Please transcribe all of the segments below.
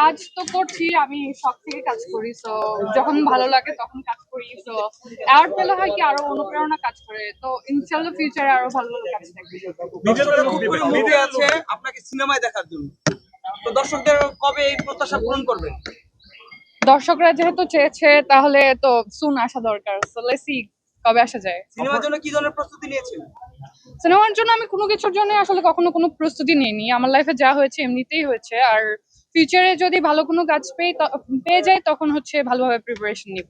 কাজ তো করছি আমি সব থেকে কাজ করি তো যখন ভালো লাগে তখন কাজ করি তো অ্যাওয়ার্ড পেলে হয় কি আরও অনুপ্রেরণা কাজ করে তো ইনশাল্লাহ ফিউচারে আরও ভালো ভালো কাজ থাকবে। আছে আপনাকে সিনেমায় দেখার জন্য। তো দর্শকদের কবে এই প্রত্যাশা পূরণ করবেন দর্শকরা যেহেতু চেয়েছে তাহলে তো সুন আসা দরকার সো লেটস সি কবে আসা যায়। সিনেমার জন্য কি ধরনের প্রস্তুতি নিয়েছেন? সিনেমার জন্য আমি কোনো কিছুর জন্য আসলে কখনো কোনো প্রস্তুতি নিইনি। আমার লাইফে যা হয়েছে এমনিতেই হয়েছে আর ফিউচারে যদি ভালো কোনো কাজ পেয়ে ত- পেয়ে যাই তখন হচ্ছে ভালোভাবে প্রিপারেশন নিব।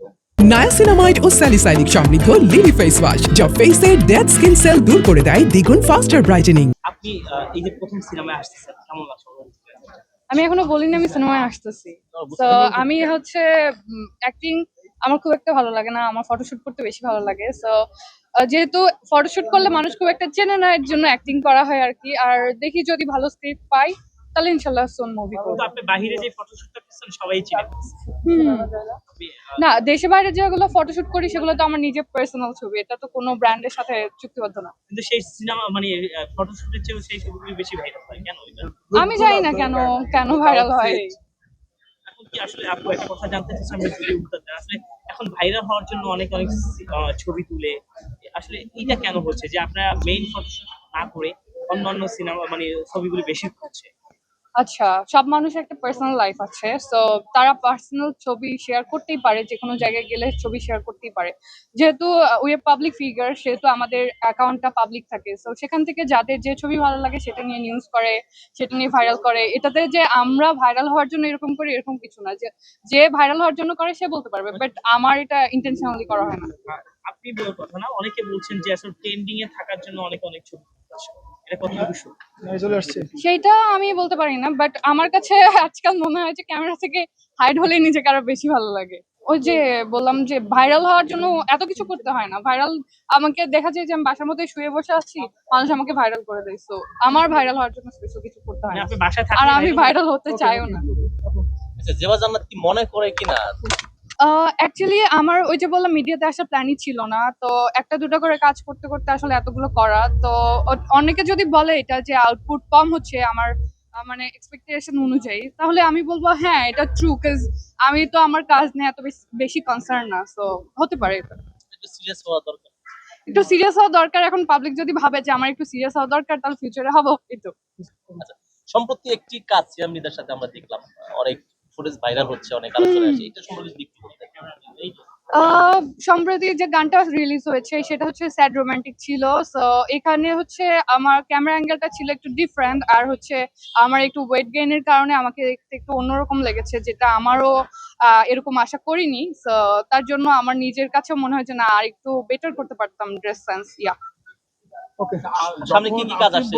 নায়াসিনামাইড ও স্যালিসাইনিক সমৃদ্ধ লিলি ফেস ওয়াশ যা ফেসের ডেড স্কিন সেল দূর করে দেয় দ্বিগুণ ফাস্টার ব্রাইটেনিং আপনি এই যে প্রথম সিনেমায় আসতেছেন কেমন লাগছে আমি এখনও বলিনি আমি সিনেমায় আসতেছি। তো আমি হচ্ছে অ্যাক্টিং আমার খুব একটা ভালো লাগে না আমার ফটোশুট করতে বেশি ভালো লাগে। সো যেহেতু ফটোশুট করলে মানুষ খুব একটা চেনে না এর জন্য অ্যাক্টিং করা হয় আর কি। আর দেখি যদি ভালো স্ক্রিপ্ট পাই তাহলে ইনশাল্লাহ সোন মুভি করব। আপনি বাহিরে যে ফটোশুটটা করছেন সবাই চিনে। হুম। না দেশে বাইরে যেগুলো ফটোশুট করি সেগুলো তো আমার নিজের পার্সোনাল ছবি। এটা তো কোনো ব্র্যান্ডের সাথে চুক্তিবদ্ধ না। কিন্তু সেই সিনেমা মানে ফটোশুটের চেয়েও সেই ছবিগুলি বেশি ভাইরাল হয়। কেন আমি জানি না কেন কেন ভাইরাল হয়। এখন কি আসলে আপু একটা কথা জানতে চাচ্ছি আমরা যদি উত্তর দেন। আসলে এখন ভাইরাল হওয়ার জন্য অনেক অনেক ছবি তুলে। আসলে এটা কেন হচ্ছে? যে আপনারা মেইন ফটোশুট না করে অন্যান্য সিনেমা মানে ছবিগুলি বেশি হচ্ছে আচ্ছা সব মানুষের একটা পার্সোনাল লাইফ আছে সো তারা পার্সোনাল ছবি শেয়ার করতেই পারে যে কোনো জায়গায় গেলে ছবি শেয়ার করতেই পারে। যেহেতু উই পাবলিক ফিগার সেহেতু আমাদের অ্যাকাউন্টটা পাবলিক থাকে সো সেখান থেকে যাদের যে ছবি ভালো লাগে সেটা নিয়ে নিউজ করে, সেটা নিয়ে ভাইরাল করে। এটাতে যে আমরা ভাইরাল হওয়ার জন্য এরকম করি, এরকম কিছু না, যে যে ভাইরাল হওয়ার জন্য করে, সে বলতে পারবে বাট আমার এটা ইন্টেনশনালি করা হয় না। আপনি বলার কথা না, অনেকে বলছেন যে আসলে ট্রেন্ডিং এ থাকার জন্য অনেক অনেক ছবি বিষয় সেইটা আমি বলতে পারি না বাট আমার কাছে আজকাল মনে হয় যে ক্যামেরা থেকে হাইড হলে নিজেকে আরও বেশি ভালো লাগে। ওই যে বললাম যে ভাইরাল হওয়ার জন্য এত কিছু করতে হয় না। ভাইরাল আমাকে দেখা যায় যে আমি বাসার মধ্যে শুয়ে বসে আছি মানুষ আমাকে ভাইরাল করে দেয়। তো আমার ভাইরাল হওয়ার জন্য স্পেশাল কিছু করতে হয় মানে না। আর আমি ভাইরাল হতে চাইও না। আচ্ছা জেবা জান্নাত কি মনে করে কিনা? অ্যাকচুয়ালি আমার ওই যে বললাম মিডিয়াতে আসার প্ল্যানই ছিল না। তো একটা দুটো করে কাজ করতে করতে আসলে এতগুলো করা। তো অনেকে যদি বলে এটা যে আউটপুট কম হচ্ছে আমার মানে এক্সপেকটেশন অনুযায়ী তাহলে আমি বলব হ্যাঁ এটা ট্রু কাজ আমি তো আমার কাজ নিয়ে এত বেশি- কনসার্ন না। সো হতে পারে এটা। একটু সিরিয়াস হওয়া দরকার। একটু সিরিয়াস হওয়া দরকার। এখন পাবলিক যদি ভাবে যে আমার একটু সিরিয়াস হওয়া দরকার তাহলে ফিউচারে হবে এই তো? আচ্ছা সম্প্রতি একটি কাজ সিয়ামনিদের সাথে আমরা দেখলাম অনেক ফুটেজ ভাইরাল হচ্ছে অনেক আলোচনা আছে এটা সম্পর্কে যদি একটু বলতেন এই আহ, সম্প্রতি যে গানটা রিলিজ হয়েছে সেটা হচ্ছে স্যাড রোমান্টিক ছিল। সো এখানে হচ্ছে আমার ক্যামেরা অ্যাঙ্গেলটা ছিল একটু ডিফারেন্ট আর হচ্ছে আমার একটু ওয়েট গেইনের কারণে আমাকে দেখতে একটু অন্যরকম লেগেছে যেটা আমারও আহ, এরকম আশা করিনি। সো তার জন্য আমার নিজের কাছেও মনে হয় যে না আর একটু বেটার করতে পারতাম ড্রেস সেন্স ইয়া সামনে কি কি কাজ আসছে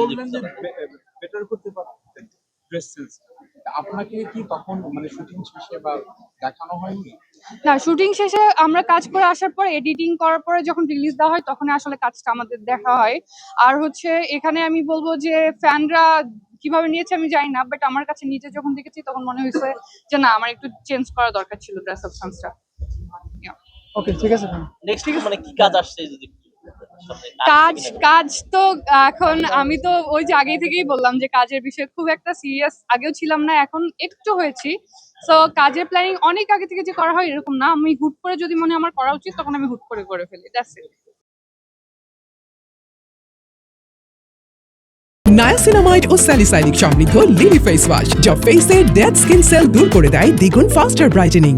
বেটার করতে পারতেন ড্রেস সেন্স আপনাকে কি তখন মানে শুটিং শেষে বা দেখানো হয়নি? না শুটিং শেষে আমরা কাজ করে আসার পর এডিটিং করার পরে যখন রিলিজ দেওয়া হয় তখন আসলে কাজটা আমাদের দেখা হয়। আর হচ্ছে এখানে আমি বলব যে ফ্যানরা কীভাবে নিয়েছে আমি জানি না বাট আমার কাছে নিজে যখন দেখেছি তখন মনে হয়েছে যে না আমার একটু চেঞ্জ করা দরকার ছিল ড্রেস আপ সেন্সটা ওকে ঠিক আছে নেক্সট মানে কি কাজ আসছে যদি কাজ কাজ তো এখন আমি তো ওই যে আগে থেকেই বললাম যে কাজের বিষয়ে খুব একটা সিরিয়াস আগেও ছিলাম না এখন একটু হয়েছি। তো কাজের প্ল্যানিং অনেক আগে থেকে যে করা হয় এরকম না। আমি হুট করে যদি মনে আমার করা উচিত, তখন আমি হুট করে করে ফেলি। দ্যাটস ইট নায়াসিনামাইড ও স্যালিসাইনিক সমৃদ্ধ লিলি ফেস ওয়াশ যা ফেসের ডেড স্কিন সেল দূর করে দেয় দ্বিগুণ ফাস্টার ব্রাইটেনিং